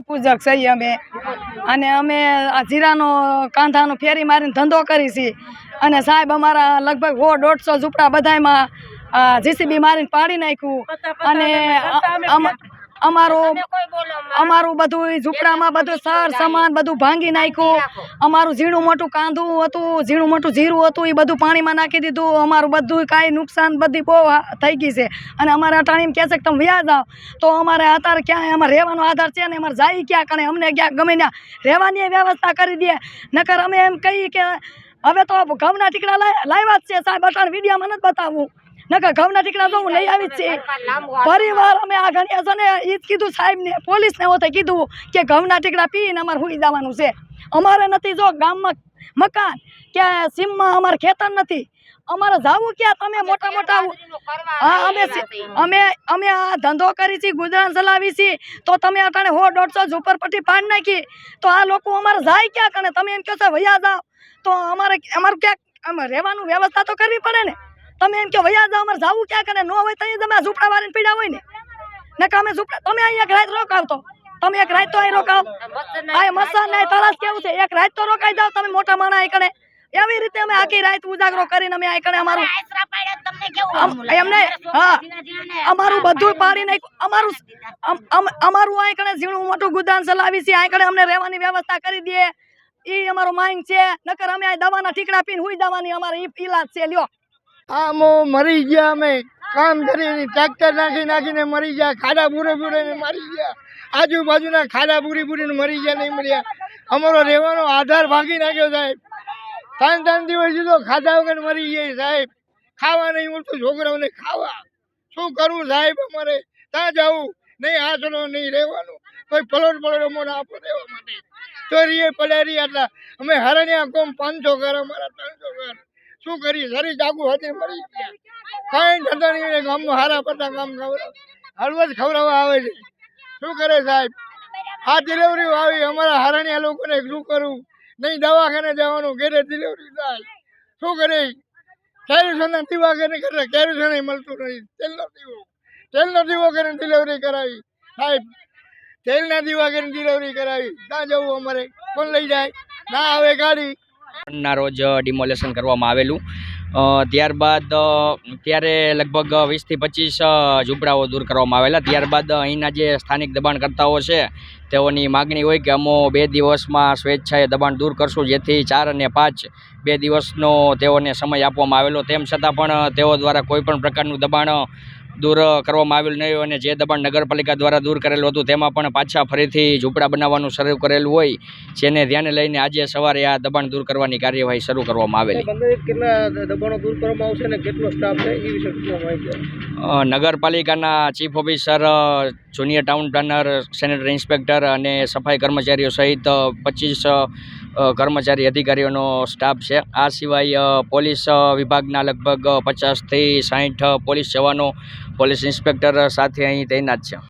પૂજક છીએ અમે. અને અમે આ જીરાનો કાંધાનો ફેરી મારીને ધંધો કરી છીએ અને સાહેબ અમારા લગભગ સો દોઢસો ઝૂંપડા બધામાં જીસીબી મારીને પાડી નાખ્યું. અને અમારો અમ- અમારું અમારું બધું ઝૂંપડામાં બધું સર સામાન બધું ભાંગી નાખ્યું. અમારું ઝીણું મોટું કાંદું હતું ઝીણું મોટું જીરું હતું એ બધું પાણીમાં નાખી દીધું. અમારું બધું કાંઈ નુકસાન બધી બહુ થઈ ગઈ છે. અને અમારે અટાણી એમ કહે છે કે તમે વ્યાજ જાઓ. તો અમારે અત્યારે ક્યાંય અમારે રહેવાનો આધાર છે ને અમારે જાય ક્યાં કણે? અમને ક્યાંક ગમે ત્યાં રહેવાની વ્યવસ્થા કરી દે. નકર અમે એમ કહીએ કે હવે તો ઘઉંના ટીકડા લાવ્યા જ છે સાહેબ. અટાણ વિડીયામાં નથી બતાવવું. નકર ઘઉંના ટીકડા તો હું લઈ આવી છે. પરિવાર અમે આ ગણ્યા છે ને એ જ કીધું સાહેબને પોલીસને હોતે કીધું કે ઘઉંના ટીકડા પીને અમારે હુઈ જવાનું છે. અમારે નથી જો ગામમાં મકાન કે સીમમાં અમારે ખેતર નથી. અમારે જાવું ક્યાં? તમે મોટા મોટા હા અમે અમે અમે આ ધંધો કરી છીએ ગુજરાન ચલાવી છીએ તો તમે અટાણે હો દોઢસો ઝુંપડપટ્ટી પાડી નાખી. તો આ લોકો અમારે જાય ક્યાં કણે તમે એમ કહો છો ભૈયા જાઓ. તો અમારે અમારું ક્યાંક રહેવાનું વ્યવસ્થા તો કરવી પડે ને. તમે એમ કે વયા જાઓ અમારે જવું ક્યાં કરે ન હોય તો અહીં તમે ઝૂંપડા વાળીને પીડા હોય ને. નકા અમે ઝૂંપડા તમે અહીંયા એક રાત રોકાવ તો તમે એક રાત તો અહીં રોકાવ. આ મસા નહીં તરસ કેવું છે? એક રાત તો રોકાઈ જાવ તમે મોટા માણા અહીં કણે. એવી રીતે અમે આખી રાત ઉજાગરો કરીને અમે અહીં કણે અમારું એમને હા. અમારું બધું પાડી નાખ્યું. અમારું અમ- અમ- અમારું આઈ કણે ઝીણું મોટું ગુદાન ચલાવી છે. કણે અમને રહેવાની વ્યવસ્થા કરી દે. એ અમારો માંગ છે. નકર અમે આ દવાના ઠીકડા પીને હુઈ દવાની અમારે ઈલાજ છે. લ્યો. આમ મરી ગયા અમે. કામ કરીને ટ્રેક્ટર નાખી નાખીને મરી ગયા. ખાડા ભૂરે બુરે મરી ગયા. આજુબાજુના ખાડા ભૂરી પૂરીને મરી ગયા, નહીં મર્યા અમારો રહેવાનો આધાર ભાગી નાખ્યો સાહેબ. ત્રણ ત્રણ દિવસ જુદો ખાધા વગર મરી ગયા સાહેબ. ખાવા નહીં મળતું, છોકરાઓને ખાવા. શું કરવું સાહેબ અમારે? ત્યાં જવું નહીં હાથનો, નહીં રહેવાનું. કોઈ પલોટ પલોટ અમને આપો રહેવા માટે. ચોરીએ પડારી આટલા. અમે હરણ્યા કોમ પાંચસો ઘર અમારા ત્રણસો ઘર શું કરી? શરીર જાગું હતી, મરી ગયા. કાંઈ ધંધો નહીં ગામમાં હારા પડતા કામ ખવડાવ હળવદ ખવડાવવા આવે છે. શું કરે સાહેબ? આ ડિલિવરી આવી અમારા હરણ્યા લોકોને શું કરવું નહીં, દવાખાને જવાનું, ઘેરે ડિલિવરી થાય. શું કરે? કેરુસનના દીવા કરે કરે કેરુસન મળતું નથી. તેલનો દીવો. તેલનો દીવો કરીને ડિલિવરી કરાવી. સાહેબ, તેલના દીવા કરીને ડિલિવરી કરાવી. ના જવું અમારે. કોણ લઈ જાય? ના આવે ગાડી. ના રોજ ડિમોલેશન કરવામાં આવેલું. ત્યારબાદ ત્યારે લગભગ વીસથી પચીસ ઝૂંપડાઓ દૂર કરવામાં આવેલા. ત્યારબાદ અહીંના જે સ્થાનિક દબાણકર્તાઓ છે, તેઓની માગણી હોય કે અમો બે દિવસમાં સ્વેચ્છાએ દબાણ દૂર કરશું, જેથી ચાર અને પાંચ બે દિવસનો તેઓને સમય આપવામાં આવેલો. તેમ છતાં પણ તેઓ દ્વારા કોઈપણ પ્રકારનું દબાણ દૂર કરવામાં આવેલ નહીં અને જે દબાણ નગરપાલિકા દ્વારા દૂર કરેલું હતું તેમાં પણ પાછા ફરીથી ઝૂંપડા બનાવવાનું શરૂ કરેલું હોય જેને ધ્યાને લઈને આજે સવારે આ દબાણ દૂર કરવાની કાર્યવાહી શરૂ કરવામાં આવેલી. કેટલા દબાણો દૂર કરવામાં આવશે ને કેટલો સ્ટાફ છે એ વિશે કેટલો માહિતી અ, નગરપાલિકાના chief officer junior town planner sanitary inspector અને સફાઈ કર્મચારીઓ સહિત પચીસ કર્મચારી અધિકારીઓનો સ્ટાફ છે. આ સિવાય પોલીસ વિભાગના લગભગ પચાસથી સાઠ પોલીસ જવાનો, પોલીસ ઇન્સ્પેક્ટર સાથે અહીં તૈનાત છે.